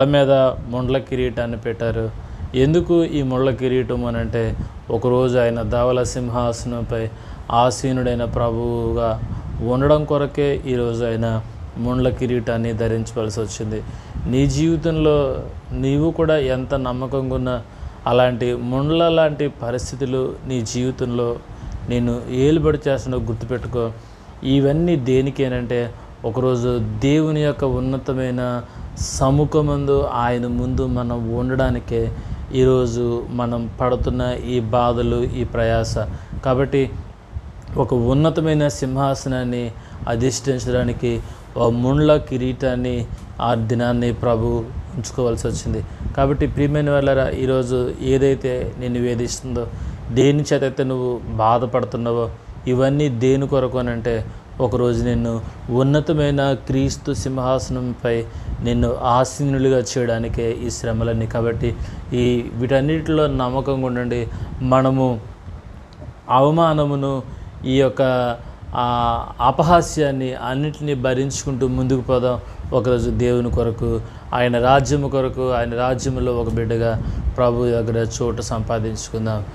తల మీద ముండ్ల కిరీటాన్ని పెట్టారు. ఎందుకు ఈ ముళ్ళ కిరీటం అని అంటే ఒకరోజు ఆయన ధవల సింహాసనంపై ఆసీనుడైన ప్రభువుగా ఉండడం కొరకే ఈరోజు ఆయన ముండ్ల కిరీటాన్ని ధరించవలసి వచ్చింది. నీ జీవితంలో నీవు కూడా ఎంత నమ్మకంగా ఉన్నా అలాంటి ముండ్ల లాంటి పరిస్థితులు నీ జీవితంలో నేను ఏలుబడి చేస్తున్నా గుర్తుపెట్టుకో. ఇవన్నీ దేనికేనంటే ఒకరోజు దేవుని యొక్క ఉన్నతమైన సముఖమందు ఆయన ముందు మనం ఉండడానికే ఈరోజు మనం పడుతున్న ఈ బాధలు ఈ ప్రయాస. కాబట్టి ఒక ఉన్నతమైన సింహాసనాన్ని అధిష్ఠించడానికి ఒక ముండ్ల కిరీటాన్ని ఆ దినాన్ని ప్రభు ఉంచుకోవాల్సి వచ్చింది. కాబట్టి ప్రియమైన వాళ్ళరా ఈరోజు ఏదైతే నేను వేధిస్తుందో దేని చేతైతే నువ్వు బాధపడుతున్నావో ఇవన్నీ దేని కొరకు అని అంటే ఒకరోజు నిన్ను ఉన్నతమైన క్రీస్తు సింహాసనంపై నిన్ను ఆసీనులుగా చేయడానికే ఈ శ్రమలన్నీ. కాబట్టి ఈ వీటన్నిటిలో నమ్మకంగా ఉండండి. మనము అవమానమును ఈ యొక్క అపహాస్యాన్ని అన్నిటినీ భరించుకుంటూ ముందుకు పోదాం. ఒకరోజు దేవుని కొరకు ఆయన రాజ్యము కొరకు ఆయన రాజ్యంలో ఒక బిడ్డగా ప్రభు దగ్గర చోటు సంపాదించుకుందాం.